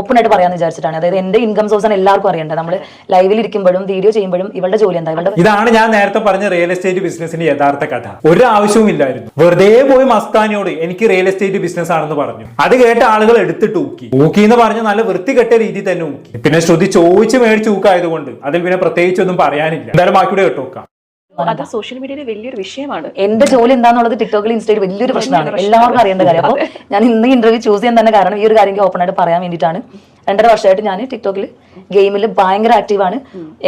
ഓപ്പൺ ആയിട്ട് പറയാന്ന് വിചാരിച്ചിട്ടാണ്. അതായത് എന്റെ ഇൻകം സോഴ്സ് ആണ് എല്ലാവർക്കും അറിയേണ്ടത്. നമ്മൾ ലൈവിൽ ഇരിക്കുമ്പോഴും വീഡിയോ ചെയ്യുമ്പോഴും ഇവളുടെ ജോലി എന്താ? ഇവളുടെ ഇതാണ് ഞാൻ നേരത്തെ പറഞ്ഞ റിയൽ എസ്റ്റേറ്റ് ബിസിനസിന്റെ യഥാർത്ഥ കഥ. ഒരു ആവശ്യവും ഇല്ലായിരുന്നു വെറുതെ പോയി മസ്താനിയോട് എനിക്ക് റിയൽ എസ്റ്റേറ്റ് ബിസിനസ് ആണെന്ന് പറഞ്ഞു. അത് കേട്ട ആളുകൾ എടുത്തിട്ട് ഊക്കി. ഊക്കി എന്ന് പറഞ്ഞ നല്ല വൃത്തികെട്ട രീതി തന്നെ ഊക്കി. പിന്നെ ശ്രുതി ചോദിച്ച് മേടിച്ച് ഊക്കായതുകൊണ്ട് അതിൽ പിന്നെ പ്രത്യേകിച്ചൊന്നും പറയാനില്ല. എന്തായാലും ബാക്കിയുടെ കേട്ടു നോക്കാം. അത് സോഷ്യൽ മീഡിയയിലെ വലിയൊരു വിഷയമാണ്. എന്റെ ജോലി എന്താണെന്നുള്ളത് ടിക്ടോക്കിൽ ഇൻസ്റ്റയിൽ വലിയൊരു പ്രശ്നമാണ്. എല്ലാവർക്കും അറിയേണ്ട കാര്യം. അപ്പോൾ ഞാൻ ഇന്ന് ഇന്റർവ്യൂ ചൂസ് ചെയ്യാൻ തന്നെ കാരണം ഈ ഒരു കാര്യം ഓപ്പൺ ആയിട്ട് പറയാൻ വേണ്ടിയിട്ടാണ്. രണ്ടര വർഷമായിട്ട് ഞാൻ ടിക്ടോക്കിൽ ഗെയിമിൽ ഭയങ്കര ആക്റ്റീവാണ്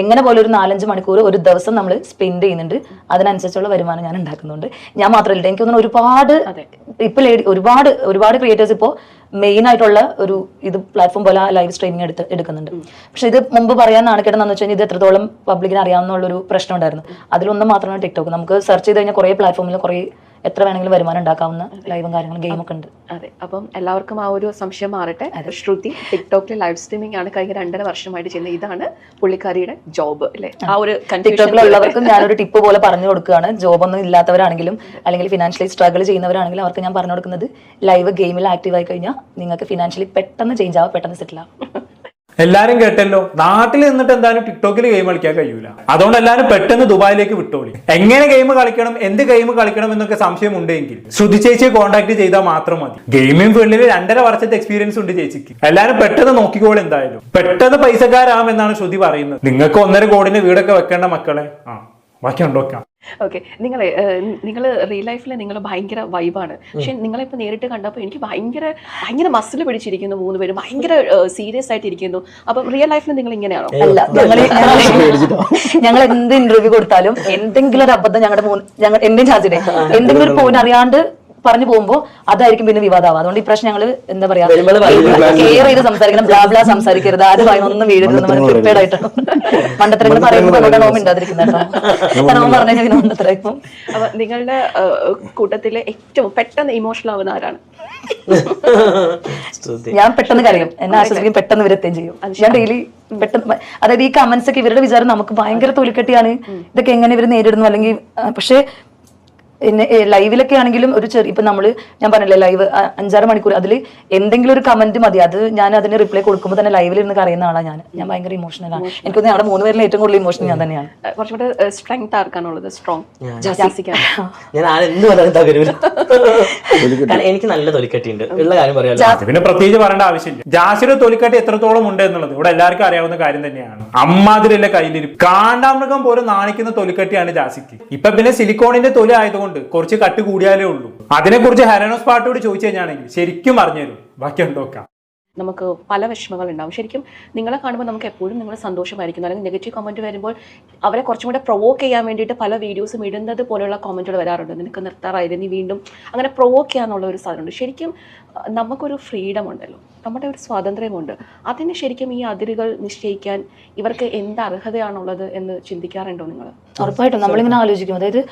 എങ്ങനെ പോലെ ഒരു നാലഞ്ച് മണിക്കൂർ ഒരു ദിവസം നമ്മൾ സ്പെൻഡ് ചെയ്യുന്നുണ്ട് അതിനനുസരിച്ചുള്ള വരുമാനം ഞാൻ ഉണ്ടാക്കുന്നുണ്ട്. ഞാൻ മാത്രമല്ല എനിക്ക് തോന്നുന്നു ഒരുപാട് ഇപ്പൊ ഒരുപാട് ഒരുപാട് ക്രിയേറ്റേഴ്സ് ഇപ്പോൾ മെയിൻ ആയിട്ടുള്ള ഒരു ഇത് പ്ലാറ്റ്ഫോം പോലെ ലൈവ് സ്ട്രീമിംഗ് എടുത്ത് എടുക്കുന്നുണ്ട്. പക്ഷെ ഇത് മുമ്പ് പറയാൻ നാണക്കേടെന്ന് കഴിഞ്ഞാൽ ഇത് എത്രത്തോളം പബ്ലിക്കിന് അറിയാവുന്ന ഒരു പ്രശ്നം ഉണ്ടായിരുന്നു. അതിലൊന്നും മാത്രമാണ് ടിക്ടോക്ക് നമുക്ക് സെർച്ച് ചെയ്ത് കഴിഞ്ഞാൽ കുറേ പ്ലാറ്റ്ഫോമിൽ കുറേ എത്ര വേണമെങ്കിലും വരുമാനം ഉണ്ടാക്കാവുന്ന ലൈവും കാര്യങ്ങളും ഗെയിം ഒക്കെ ഉണ്ട്. അതെ. അപ്പം എല്ലാവർക്കും ആ ഒരു സംശയം മാറട്ടെ. ശ്രുതി ടിക്ടോക്കിൽ ലൈവ് സ്ട്രീമിംഗ് ആണ് കഴിഞ്ഞ രണ്ടര വർഷമായിട്ട് ചെയ്യുന്നത്. ഇതാണ് പുള്ളിക്കാരിയുടെ ജോബ് അല്ലെ ആ. ഒരു ടിക്ടോക്കിലുള്ളവർക്കും ഞാനൊരു ടിപ്പ് പോലെ പറഞ്ഞു കൊടുക്കുകയാണ്. ജോബ് ഒന്നും ഇല്ലാത്തവരാണെങ്കിലും അല്ലെങ്കിൽ ഫിനാൻഷ്യലി സ്ട്രഗിൾ ചെയ്യുന്നവരാണെങ്കിലും അവർക്ക് ഞാൻ പറഞ്ഞു കൊടുക്കുന്നത് ലൈവ് ഗെയിമിൽ ആക്റ്റീവ് ആയി കഴിഞ്ഞാൽ നിങ്ങൾക്ക് ഫിനാൻഷ്യലി പെട്ടെന്ന് ചേഞ്ച് ആവും പെട്ടെന്ന് സെറ്റിൽ ആവും. എല്ലാരും കേട്ടല്ലോ. നാട്ടിൽ നിന്നിട്ട് എന്തായാലും ടിക്ടോക്കിൽ ഗെയിം കളിക്കാൻ കഴിയൂല. അതുകൊണ്ട് എല്ലാരും പെട്ടെന്ന് ദുബായിലേക്ക് വിട്ടോളി. എങ്ങനെ ഗെയിം കളിക്കണം എന്ത് ഗെയിം കളിക്കണം എന്നൊക്കെ സംശയം ഉണ്ടെങ്കിൽ ശ്രുതി ചേച്ചിയെ കോൺടാക്ട് ചെയ്താൽ മാത്രം മതി. ഗെയിമിംഗ് ഫീൽഡിൽ രണ്ടര വർഷത്തെ എക്സ്പീരിയൻസ് ഉണ്ട് ചേച്ചിക്ക്. എല്ലാരും പെട്ടെന്ന് നോക്കിക്കോളും എന്തായാലും. പെട്ടെന്ന് പൈസക്കാരാമെന്നാണ് ശ്രുതി പറയുന്നത്. നിങ്ങൾക്ക് ഒന്നര കോടിന് വീടൊക്കെ വെക്കേണ്ട മക്കളെ. ആ ബാക്കി ഉണ്ടോക്കാം ഓക്കെ നിങ്ങളെ നിങ്ങൾ റിയൽ ലൈഫിൽ നിങ്ങൾ ഭയങ്കര വൈബാണ് പക്ഷെ നിങ്ങളെ ഇപ്പൊ നേരിട്ട് കണ്ടപ്പോൾ എനിക്ക് ഭയങ്കര ഭയങ്കര മസിൽ പിടിച്ചിരിക്കുന്നു മൂന്ന് പേര്. ഭയങ്കര സീരിയസ് ആയിട്ട് ഇരിക്കുന്നു. അപ്പം റിയൽ ലൈഫിൽ നിങ്ങൾ ഇങ്ങനെയാണോ? അല്ല ഞങ്ങൾ ഞങ്ങൾ എന്ത് ഇന്റർവ്യൂ കൊടുത്താലും എന്തെങ്കിലും ഒരു അബദ്ധം ഞങ്ങളുടെ ഞങ്ങൾ എന്റെ ചാച്ചിടെ എന്തെങ്കിലും ഒരു പോയിന്റ് അറിയാണ്ട് പറഞ്ഞു പോകുമ്പോൾ അതായിരിക്കും പിന്നെ വിവാദമാവുക. അതുകൊണ്ട് ഇപ്രാവശ്യം ഞങ്ങൾ എന്താ പറയാ കെയർ ചെയ്ത് സംസാരിക്കണം ബ്ലാ ബ്ലാ സംസാരിക്കരുത്. ആരും വായനൊന്നും വീഴരുത് പ്രിപ്പയർഡ് ആയിട്ടാണ് മണ്ടത്തരങ്ങൾ പറയുമ്പോൾ കേട്ടോ. നോം പറഞ്ഞു കഴിഞ്ഞാൽ പിന്നെ മണ്ടത്തരായിപ്പോ. അപ്പൊ നിങ്ങളുടെ കൂട്ടത്തിലെ ഏറ്റവും പെട്ടെന്ന് ഇമോഷണൽ ആവുന്ന ആരാണ്? ഞാൻ പെട്ടെന്ന് കരയും. എന്നെ ആശ്വസിക്കും പെട്ടെന്ന് ഇവരെത്തുകയും ചെയ്യും. ഞാൻ ഡെയിലി പെട്ടെന്ന് അതായത് ഈ കമന്റ്സ് ഒക്കെ ഇവരുടെ വിചാരം നമുക്ക് ഭയങ്കര തൊലിക്കെട്ടിയാണ്. ഇതൊക്കെ എങ്ങനെ ഇവർ നേരിടുന്നു? അല്ലെങ്കിൽ പക്ഷേ എന്നെ ഏ, ലൈവിലൊക്കെ ആണെങ്കിലും ഒരു ചെറിയ ഇപ്പൊ നമ്മൾ ഞാൻ പറഞ്ഞില്ലേ ലൈവ് അഞ്ചാറ് മണിക്കൂർ അതിൽ എന്തെങ്കിലും ഒരു കമന്റ് മതി. അത് ഞാൻ അതിന് റിപ്ലൈ കൊടുക്കുമ്പോൾ തന്നെ ലൈവിൽ ഇരുന്ന് കറിയുന്ന ആളാണ് ഞാൻ. ഞാൻ ഭയങ്കര ഇമോഷണൽ ആണ്. എനിക്ക് ഞങ്ങളുടെ മൂന്ന് പേരിൽ ഏറ്റവും കൂടുതൽ ഇമോഷണൽ ഞാൻ തന്നെയാണ്. കുറച്ചുകൂടെ സ്ട്രെങ്ത് ആർക്കാണുള്ളത് സ്ട്രോങ് എനിക്ക് നല്ല തൊലിക്കട്ടിയുണ്ട് ഉള്ള കാര്യം പറയാം പിന്നെ പ്രത്യേകിച്ച് പറയേണ്ട ആവശ്യമില്ല. ജാസിയുടെ തൊലിക്കട്ടി എത്രത്തോളം ഉണ്ട് എന്നുള്ളത് ഇവിടെ എല്ലാവർക്കും അറിയാവുന്ന കാര്യം തന്നെയാണ്. അമ്മാതിരില്ല കയ്യിലിരിക്കും കാണ്ടാമൃഗം പോലും നാണിക്കുന്ന തൊലിക്കട്ടിയാണ് ജാസിക്ക്. ഇപ്പൊ പിന്നെ സിലിക്കോണിന്റെ തൊലി ആയതുകൊണ്ട് കുറച്ച് കട്ട് കൂടിയാലേ ഉള്ളൂ. അതിനെക്കുറിച്ച് ഹെലനോസ് പാട്ടോട് ചോദിച്ചു കഴിഞ്ഞാണെങ്കിൽ ശരിക്കും പറഞ്ഞുതരും ബാക്കി ഉണ്ടോക്കാം നമുക്ക് പല വിഷമങ്ങൾ ഉണ്ടാവും. ശരിക്കും നിങ്ങളെ കാണുമ്പോൾ നമുക്ക് എപ്പോഴും നിങ്ങൾ സന്തോഷമായിരിക്കുന്നു അല്ലെങ്കിൽ നെഗറ്റീവ് കമന്റ് വരുമ്പോൾ അവരെ കുറച്ചും കൂടെ പ്രൊവോക്ക് ചെയ്യാൻ വേണ്ടിയിട്ട് പല വീഡിയോസും ഇടുന്നത് പോലെയുള്ള കമന്റുകൾ വരാറുണ്ട്. നിനക്ക് നിർത്താറായത് നീ വീണ്ടും അങ്ങനെ പ്രൊവോക്ക് ചെയ്യാന്നുള്ള ഒരു സാധനമുണ്ട്. ശരിക്കും നമുക്കൊരു ഫ്രീഡം ഉണ്ടല്ലോ. നമ്മുടെ ഒരു സ്വാതന്ത്ര്യമുണ്ട്. അതിന് ശരിക്കും ഈ അതിരുകൾ നിശ്ചയിക്കാൻ ഇവർക്ക് എന്ത് അർഹതയാണുള്ളത് എന്ന് ചിന്തിക്കാറുണ്ടോ നിങ്ങൾ? ഉറപ്പായിട്ടും. നമ്മളിങ്ങനെ ആലോചിക്കും. അതായത്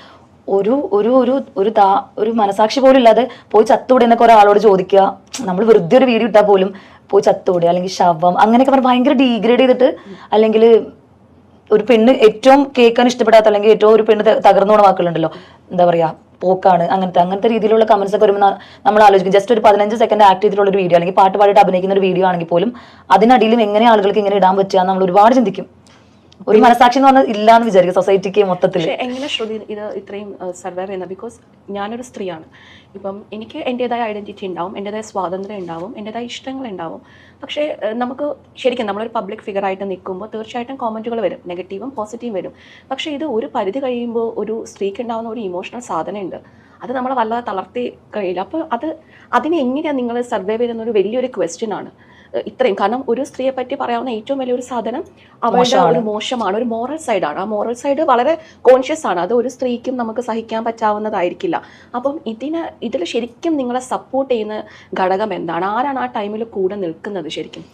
ഒരു ഒരു ഒരു ഒരു താ ഒരു മനസാക്ഷി പോലും ഇല്ലാതെ പോയി ചത്തൂടെ എന്നൊക്കെ ഒരാളോട് ചോദിക്കുക. നമ്മൾ വെറുതെ ഒരു വീഡിയോ ഇട്ടാൽ പോലും പോയി ചത്തൂടെ അല്ലെങ്കിൽ ശവം അങ്ങനെയൊക്കെ പറഞ്ഞ് ഭയങ്കര ഡീഗ്രേഡ് ചെയ്തിട്ട് അല്ലെങ്കിൽ ഒരു പെണ്ണ് ഏറ്റവും കേൾക്കാൻ ഇഷ്ടപ്പെടാത്ത അല്ലെങ്കിൽ ഏറ്റവും ഒരു പെണ്ണ് തകർന്നു പോണ വാക്കുകളുണ്ടല്ലോ. എന്താ പറയാ പോക്കാണ് അങ്ങനത്തെ അങ്ങനത്തെ രീതിയിലുള്ള കമന്റ്സ് ഒക്കെ വരുമ്പോൾ നമ്മൾ ആലോചിക്കും. ജസ്റ്റ് ഒരു പതിനഞ്ച് സെക്കൻഡ് ആക്ട് ചെയ്തിട്ടുള്ള ഒരു വീഡിയോ അല്ലെങ്കിൽ പാട്ട് പാടിയിട്ട് അഭിനയിക്കുന്ന ഒരു വീഡിയോ ആണെങ്കിൽ പോലും അതിനടിയിലും എങ്ങനെ ആളുകൾക്ക് ഇങ്ങനെ ഇടാൻ പറ്റുക നമ്മൾ ഒരുപാട് ചിന്തിക്കും. ഒരു മനസാക്ഷി എന്ന് പറഞ്ഞാൽ ഇല്ലാന്ന് വിചാരിക്കും സൊസൈറ്റിക്ക് മൊത്തത്തിൽ. എങ്ങനെ ശ്രുതി ഇത് ഇത്രയും സർവൈവ് ചെയ്യുന്നത്? ബിക്കോസ് ഞാനൊരു സ്ത്രീയാണ്. ഇപ്പം എനിക്ക് എന്റെതായ ഐഡന്റിറ്റി ഉണ്ടാവും എന്റെതായ സ്വാതന്ത്ര്യം ഉണ്ടാവും എന്റെതായ ഇഷ്ടങ്ങൾ ഉണ്ടാവും. പക്ഷേ നമുക്ക് ശരിക്കും നമ്മളൊരു പബ്ലിക് ഫിഗർ ആയിട്ട് നിൽക്കുമ്പോൾ തീർച്ചയായിട്ടും കോമന്റുകൾ വരും നെഗറ്റീവും പോസിറ്റീവും വരും. പക്ഷേ ഇത് ഒരു പരിധി കഴിയുമ്പോൾ ഒരു സ്ത്രീക്ക് ഉണ്ടാകുന്ന ഒരു ഇമോഷണൽ സാധനമുണ്ട്. അത് നമ്മളെ വല്ലാതെ തളർത്തി കഴിയില്ല. അപ്പോൾ അത് അതിനെ എങ്ങനെയാണ് നിങ്ങൾ സർവൈവ് ചെയ്യുന്ന ഒരു വലിയൊരു ക്വസ്റ്റ്യൻ ആണ്. ഇത്രയും. കാരണം ഒരു സ്ത്രീയെ പറ്റി പറയാവുന്ന ഏറ്റവും വലിയൊരു സാധനം അവളുടെ ഒരു മോശമാണ്. ഒരു മോറൽ സൈഡാണ് ആ മോറൽ സൈഡ് വളരെ കോൺഷ്യസ് ആണ്. അത് ഒരു സ്ത്രീക്കും നമുക്ക് സഹിക്കാൻ പറ്റാവുന്നതായിരിക്കില്ല. അപ്പം ഇതിന് ഇതിൽ ശരിക്കും നിങ്ങളെ സപ്പോർട്ട് ചെയ്യുന്ന ഘടകം എന്താണ്? ആരാണ് ആ ടൈമിൽ കൂടെ നിൽക്കുന്നത് ശരിക്കും?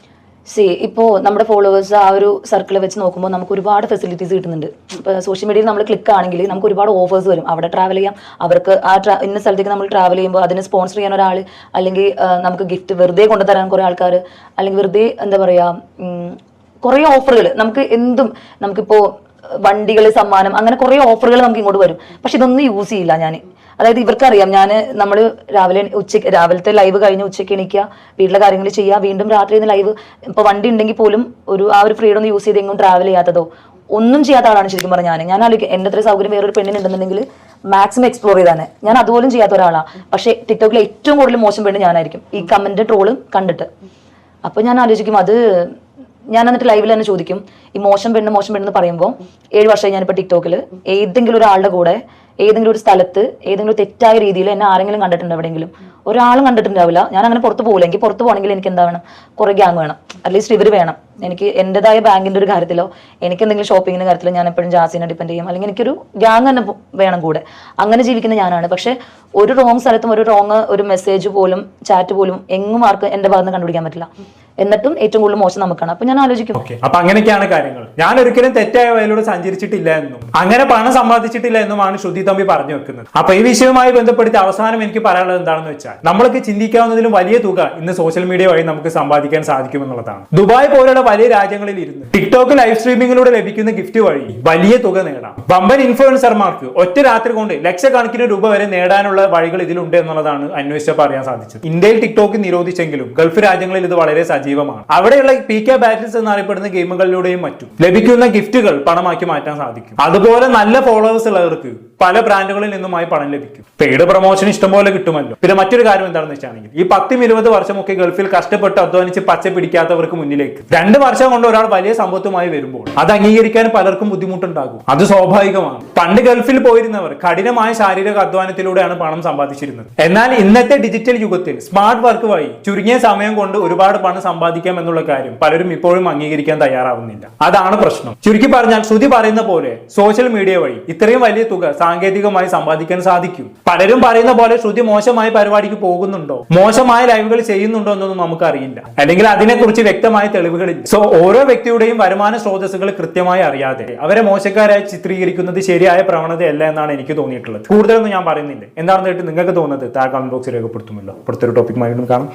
സി ഇപ്പോൾ നമ്മുടെ ഫോളോവേഴ്സ് ആ ഒരു സർക്കിൾ വെച്ച് നോക്കുമ്പോൾ നമുക്ക് ഒരുപാട് ഫെസിലിറ്റീസ് കിട്ടുന്നുണ്ട്. ഇപ്പോൾ സോഷ്യൽ മീഡിയയിൽ നമ്മൾ ക്ലിക്ക് ആണെങ്കിൽ നമുക്ക് ഒരുപാട് ഓഫേഴ്സ് വരും. അവിടെ ട്രാവൽ ചെയ്യാം. അവർക്ക് ആ ട്രാ ഇന്ന സ്ഥലത്തേക്ക് നമ്മൾ ട്രാവൽ ചെയ്യുമ്പോൾ അതിന് സ്പോൺസർ ചെയ്യാൻ ഒരാൾ അല്ലെങ്കിൽ നമുക്ക് ഗിഫ്റ്റ് വെറുതെ കൊണ്ടുതരാൻ കുറേ ആൾക്കാർ അല്ലെങ്കിൽ വെറുതെ എന്താ പറയുക കുറേ ഓഫറുകൾ നമുക്ക് എന്തും നമുക്കിപ്പോൾ വണ്ടികൾ സമ്മാനം അങ്ങനെ കുറേ ഓഫറുകൾ നമുക്ക് ഇങ്ങോട്ട് വരും. പക്ഷെ ഇതൊന്നും യൂസ് ചെയ്യില്ല ഞാൻ അതായത് ഇവർക്കറിയാം ഞാൻ നമ്മൾ രാവിലെ ഉച്ചയ്ക്ക് രാവിലത്തെ ലൈവ് കഴിഞ്ഞ് ഉച്ചയ്ക്ക് എണീക്കുക വീട്ടിലെ കാര്യങ്ങൾ ചെയ്യുക വീണ്ടും രാത്രി ലൈവ് ഇപ്പോൾ വണ്ടി ഉണ്ടെങ്കിൽ പോലും ഒരു ആ ഒരു ഫ്രീഡം യൂസ് ചെയ്ത് എങ്ങും ട്രാവൽ ചെയ്യാത്തതോ ഒന്നും ചെയ്യാത്ത ആളാണ് ശരിക്കും പറഞ്ഞാൽ ഞാൻ ഞാൻ ആലോചിക്കും എന്റെ അത്ര സൗകര്യം വേറൊരു പെണ്ണിനുണ്ടെന്നുണ്ടെങ്കിൽ മാക്സിമം എക്സ്പ്ലോർ ചെയ്താണ്. ഞാൻ അതുപോലും ചെയ്യാത്ത ഒരാളാണ് പക്ഷേ ടിക്ടോക്കിൽ ഏറ്റവും കൂടുതൽ മോശം പെണ്ണ് ഞാനായിരിക്കും. ഈ കമന്റ് ട്രോളും കണ്ടിട്ട്. അപ്പോൾ ഞാൻ ആലോചിക്കും അത് ഞാൻ എന്നിട്ട് ലൈവിൽ തന്നെ ചോദിക്കും ഈ മോശം പെണ്ണ് മോശം പെണ്ണ് എന്ന് പറയുമ്പോൾ ഏഴ് വർഷമായി ഞാനിപ്പോൾ ടിക്ടോക്കിൽ ഏതെങ്കിലും ഒരാളുടെ കൂടെ ഏതെങ്കിലും ഒരു സ്ഥലത്ത് ഏതെങ്കിലും തെറ്റായ രീതിയിൽ എന്നെ ആരെങ്കിലും കണ്ടിട്ടുണ്ട് എവിടെയെങ്കിലും? ഒരാളും കണ്ടിട്ടുണ്ടാവില്ല. ഞാൻ അങ്ങനെ പുറത്ത് പോകില്ല എനിക്ക് പുറത്ത് പോകണമെങ്കിൽ എനിക്ക് എന്താ വേണം കുറേ ഗ്യാങ് വേണം. അറ്റ്ലീസ്റ്റ് ഇവർ വേണം. എനിക്ക് എന്റെതായ ബാങ്കിന്റെ ഒരു കാര്യത്തിലോ എനിക്ക് എന്തെങ്കിലും ഷോപ്പിങ്ങിന്റെ കാര്യത്തിലോ ഞാൻ എപ്പോഴും ജാസിനെ ഡിപ്പെൻഡ് ചെയ്യും. അല്ലെങ്കിൽ എനിക്കൊരു ഗ്യാങ് തന്നെ വേണം കൂടെ. അങ്ങനെ ജീവിക്കുന്ന ഞാനാണ്. പക്ഷെ ഒരു റോങ് സ്ഥലത്തും ഒരു റോങ് ഒരു മെസ്സേജ് പോലും ചാറ്റ് പോലും എങ്ങും ആർക്ക് എന്റെ ഭാഗത്ത് കണ്ടുപിടിക്കാൻ പറ്റില്ല. എന്നിട്ടും ഏറ്റവും കൂടുതൽ മോശം നമുക്കാണ്. അപ്പൊ ഞാൻ ആലോചിക്കും. അപ്പൊ അങ്ങനെയൊക്കെയാണ് കാര്യങ്ങൾ. ഞാൻ ഒരിക്കലും തെറ്റായ വയലൂടെ സഞ്ചരിച്ചിട്ടില്ല എന്നും അങ്ങനെ പണം സമ്പാദിച്ചിട്ടില്ല എന്നുമാണ് ശ്രുതി തമ്പി പറഞ്ഞു വെക്കുന്നത്. അപ്പൊ ഈ വിഷയവുമായി ബന്ധപ്പെടുത്തി അവസാനം എനിക്ക് പറയാനുള്ളത് എന്താണെന്ന് വെച്ചാൽ നമ്മൾക്ക് ചിന്തിക്കാവുന്നതിലും വലിയ തുക ഇന്ന് സോഷ്യൽ മീഡിയ വഴി നമുക്ക് സമ്പാദിക്കാൻ സാധിക്കുമെന്നുള്ളതാണ്. ദുബായ് പോലുള്ള വലിയ രാജ്യങ്ങളിൽ ഇരുന്ന് ടിക്ടോക്ക് ലൈവ് സ്ട്രീമിങ്ങിലൂടെ ലഭിക്കുന്ന ഗിഫ്റ്റ് വഴി വലിയ തുക നേടാം. വമ്പൻ ഇൻഫ്ലുവൻസർമാർക്ക് ഒറ്റ രാത്രി കൊണ്ട് ലക്ഷക്കണക്കിന് രൂപ വരെ നേടാനുള്ള വഴികൾ ഇതിലുണ്ട് എന്നുള്ളതാണ് അന്വേഷിച്ചപ്പോൾ അറിയാൻ സാധിച്ചത്. ഇന്ത്യയിൽ ടിക്ടോക്ക് നിരോധിച്ചെങ്കിലും ഗൾഫ് രാജ്യങ്ങളിൽ ഇത് വളരെ സജീവമാണ്. അവിടെയുള്ള പി കെ ബാറ്റിൽസ് എന്നറിയപ്പെടുന്ന ഗെയിമുകളിലൂടെയും മറ്റും ലഭിക്കുന്ന ഗിഫ്റ്റുകൾ പണമാക്കി മാറ്റാൻ സാധിക്കും. അതുപോലെ നല്ല ഫോളോവേഴ്സ് ഉള്ളവർക്ക് പല ബ്രാൻഡുകളിൽ നിന്നുമായി പണം ലഭിക്കും. പെയ്ഡ് പ്രൊമോഷൻ ഇഷ്ടംപോലെ കിട്ടുമല്ലോ. പിന്നെ മറ്റൊരു കാര്യം എന്താണെന്ന് വെച്ചാണെങ്കിൽ ഈ പത്തും ഇരുപത് വർഷമൊക്കെ ഗൾഫിൽ കഷ്ടപ്പെട്ട് അധ്വാനിച്ച് പച്ച പിടിക്കാത്തവർക്ക് മുന്നിലേക്ക്. രണ്ട് വർഷം കൊണ്ട് ഒരാൾ വലിയ സമ്പത്തുമായി വരുമ്പോൾ അത് അംഗീകരിക്കാൻ പലർക്കും ബുദ്ധിമുട്ടുണ്ടാകും. അത് സ്വാഭാവികമാണ്. പണ്ട് ഗൾഫിൽ പോയിരുന്നവർ കഠിനമായ ശാരീരിക അധ്വാനത്തിലൂടെയാണ് പണം സമ്പാദിച്ചിരുന്നത്. എന്നാൽ ഇന്നത്തെ ഡിജിറ്റൽ യുഗത്തിൽ സ്മാർട്ട് വർക്ക് വഴി ചുരുങ്ങിയ സമയം കൊണ്ട് ഒരുപാട് പണം സമ്പാദിക്കാം എന്നുള്ള കാര്യം പലരും ഇപ്പോഴും അംഗീകരിക്കാൻ തയ്യാറാവുന്നില്ല. അതാണ് പ്രശ്നം. ചുരുക്കി പറഞ്ഞാൽ ശ്രുതി പറയുന്ന പോലെ സോഷ്യൽ മീഡിയ വഴി ഇത്രയും വലിയ തുക സാങ്കേതികമായി സമ്പാദിക്കാൻ സാധിക്കും. പലരും പറയുന്ന പോലെ ശ്രുതി മോശമായ പരിപാടിക്ക് പോകുന്നുണ്ടോ? മോശമായ ലൈവുകൾ ചെയ്യുന്നുണ്ടോ എന്നൊന്നും നമുക്ക് അറിയില്ല അല്ലെങ്കിൽ അതിനെക്കുറിച്ച് വ്യക്തമായ തെളിവുകളില്ല. സോ ഓരോ വ്യക്തിയുടെയും വരുമാന സ്രോതസ്സുകൾ കൃത്യമായി അറിയാതെ അവരെ മോശക്കാരായി ചിത്രീകരിക്കുന്നത് ശരിയായ പ്രവണതയല്ല എന്നാണ് എനിക്ക് തോന്നിയിട്ടുള്ളത്. കൂടുതലൊന്നും ഞാൻ പറയുന്നില്ല. എന്താണെന്ന് നിങ്ങൾക്ക് തോന്നുന്നത് താഴെ കമന്റ് ബോക്സിൽ രേഖപ്പെടുത്തുമല്ലോ. അടുത്തൊരു ടോപ്പിക്കുമായി കാണാം.